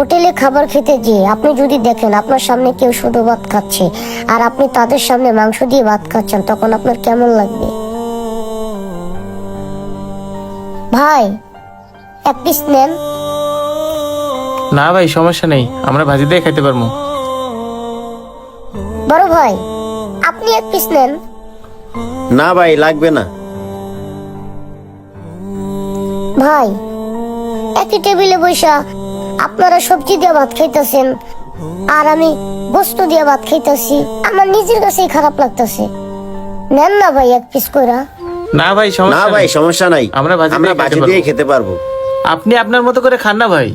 হোটেলে খাবার খেতে যেয়ে আপনি যদি দেখেন আপনার সামনে কেউ শুধু ভাত খাচ্ছে আর আপনি তাদের সামনে মাংস দিয়ে ভাত খাচ্ছেন তখন আপনার কেমন লাগবে? ভাই এক পিস নেন। না ভাই সমস্যা নেই। আমরা ভাজি দিয়ে খাইতে পারব। বড় ভাই আপনি এক পিস নেন। না ভাই লাগবে না। ভাই একই টেবিলে বৈশা আপনারা সবজি দিয়ে ভাত খাইতেছেন আর আমি বস্তু দিয়ে ভাত খাইতেছি আমার নিজের কাছেই খারাপ লাগতেছে। নেন না ভাই এক পিস কইরা। না ভাই না সমস্যা ভাই নেই। সমস্যা নাই। আমরা ভাজি আমরা দিয়ে খেতে ভাজি পারব। দিয়ে খেতে পারব। আপনি আপনার মতো করে খান না ভাই।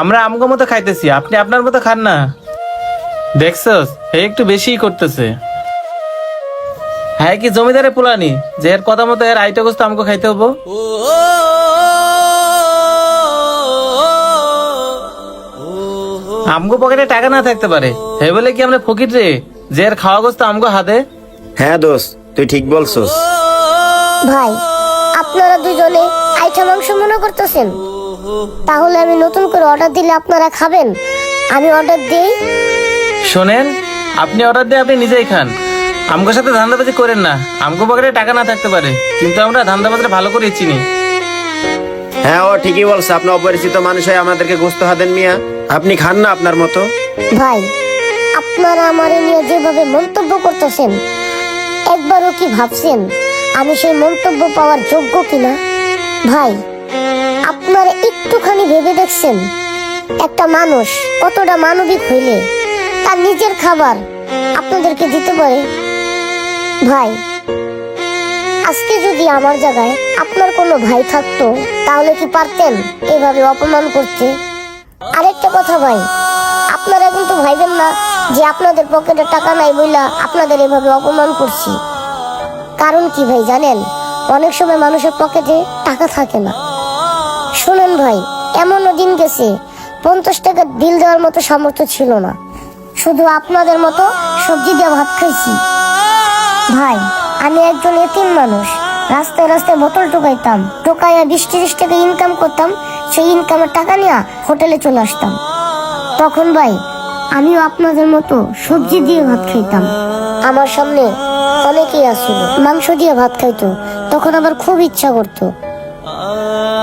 আমরা আমগো মতো খাইতেছি আপনি আপনার মতো খান না। দেখছস এই একটু বেশিই করতেছে। হ্যাঁ কি জমিদারে পোলানি যে এর কথা মতো এর আইটা গোস্ত আমগো খাইতে হব? আমগো পকেটে টাকা না থাকতে পারে। হে বলে কি আমরা ফকির রে? যে আর খাওয়া গোস্ত আমগো হাতে? হ্যাঁ দোস্ত তুই ঠিক বলছস। ভাই আপনারা দুজনে আইটা মাংস মনে করতেছেন? তাহলে আমি নতুন করে অর্ডার দিলে আপনারা খাবেন? আমি অর্ডার দিই। শোনেন আপনি অর্ডার দিয়ে আপনি নিজেই খান। আমগো সাথে ধান্দাবাজি করেন না। আমগো পকেটে টাকা না থাকতে পারে। কিন্তু আমরা ধান্দাবাজি ভালো করে চিনি। হ্যাঁ ও ঠিকই বলছে। আপনি অপরিচিত মানুষ হয়ে আমাদেরকে গোস্ত হাতেন মিয়া। আপনি খান না আপনার মতো? ভাই, আপনারা আমার নিয়ে যেভাবে মন্তব্য করতেছেন, একবারও কি ভাবছেন আমি সেই মন্তব্য পাওয়ার যোগ্য কিনা? ভাই, আপনারা একটুখানি ভেবে দেখছেন, একটা মানুষ কতটা মানবিক হইলে তার নিজের খাবার আপনাদেরকে দিতে পারে? ভাই, আজকে যদি আমার জায়গায় আপনার কোনো ভাই থাকতো, তাহলে কি পারতেন এভাবে অপমান করতে? আরেকটা কথা ভাই, আপনারা কিন্তু ভাইবেন না যে আপনাদের পকেটে টাকা নাই বইলা আপনাদের এভাবে অপমান করছি। কারণ কি ভাই জানেন, অনেক সময় মানুষের পকেটে টাকা থাকে না। শুনুন ভাই, এমনও দিন গেছে, পঞ্চাশ টাকা বিল দেওয়ার মতো সামর্থ্য ছিল না। শুধু আপনাদের মতো সবজি দিয়ে ভাত খাইছি। ভাই, আমি একজন এতিম মানুষ, রাস্তায় রাস্তায় বোতল টোকাইতাম টোকাইয়া বিশ তিরিশ টাকা ইনকাম করতাম সেই ইনকামের টাকা নিয়ে হোটেলে চলে আসতাম। তখন ভাই, আমিও আপনাদের মতো সবজি দিয়ে ভাত খাইতাম। আমার সামনে অনেকেই আসছিল মাংস দিয়ে ভাত খাইতো। তখন আমার খুব ইচ্ছা করতো।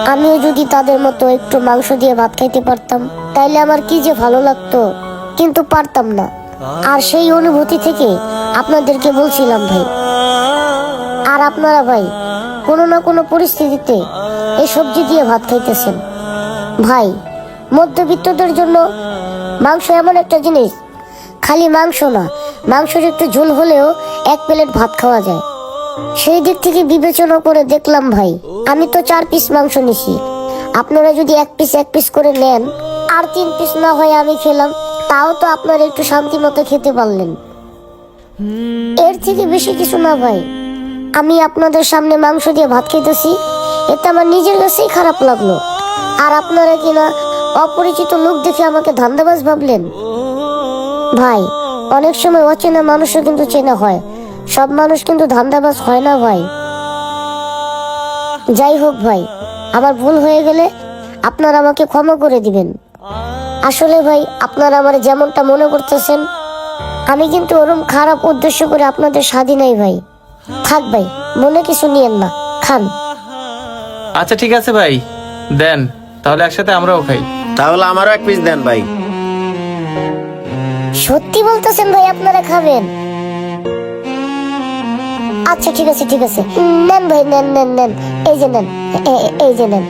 আমিও যদি তাদের মতো একটু মাংস দিয়ে ভাত খাইতে পারতাম, তাইলে আমার কি যে ভালো লাগতো, কিন্তু পারতাম না। আর সেই অনুভূতি থেকে আপনাদেরকে বলছিলাম ভাই। আর আপনারা ভাই, কোনো না কোনো পরিস্থিতিতে এই সবজি দিয়ে ভাত খাইতেছেন। ভাই, মধ্যবিত্তদের জন্য মাংস এমন একটা জিনিস, খালি মাংস না, মাংসের একটু ঝোল হলেও এক প্লেট ভাত খাওয়া যায়। সেই দিক থেকে বিবেচনা করে দেখলাম ভাই, আমি তো চার পিস মাংস নিছি। আপনারা যদি এক পিস এক পিস করে নেন, আর তিন পিস না হয় আমি খেলাম, তাও তো আপনারা একটু শান্তি মতো খেতে পারলেন। এর থেকে বেশি কিছু না ভাই, আমি আপনাদের সামনে মাংস দিয়ে ভাত খেতেছি এতে আমার নিজের কাছেই খারাপ লাগল। আর আপনারা কিনা অপরিচিত লোক দেখে আমাকে ধান্দাবাজ ভাবলেন? ভাই, অনেক সময় অচেনা মানুষও কিন্তু চেনা হয়। সব মানুষ কিন্তু ধান্দাবাজ হয় না ভাই। যাই হোক ভাই, আমার ভুল হয়ে গেলে আপনারা আমাকে ক্ষমা করে দিবেন। আসলে ভাই, আপনারা আমার যেমনটা মনে করতেছেন, আমি কিন্তু ওরম খারাপ উদ্দেশ্য করে আপনাদের স্বাধীন নাই ভাই। থাক ভাই, মনে কিছু নিয়েন না। খান। আচ্ছা ঠিক আছে ভাই। দেন। তাহলে একসাথে আমরাও খাই। তাহলে আমারও এক পিস দেন ভাই। সত্যি বলতেছেন ভাই আপনারা খাবেন? আচ্ছা ঠিক আছে ঠিক আছে। নেন ভাই নেন নেন নেন। এই যে নেন এই যে নেন।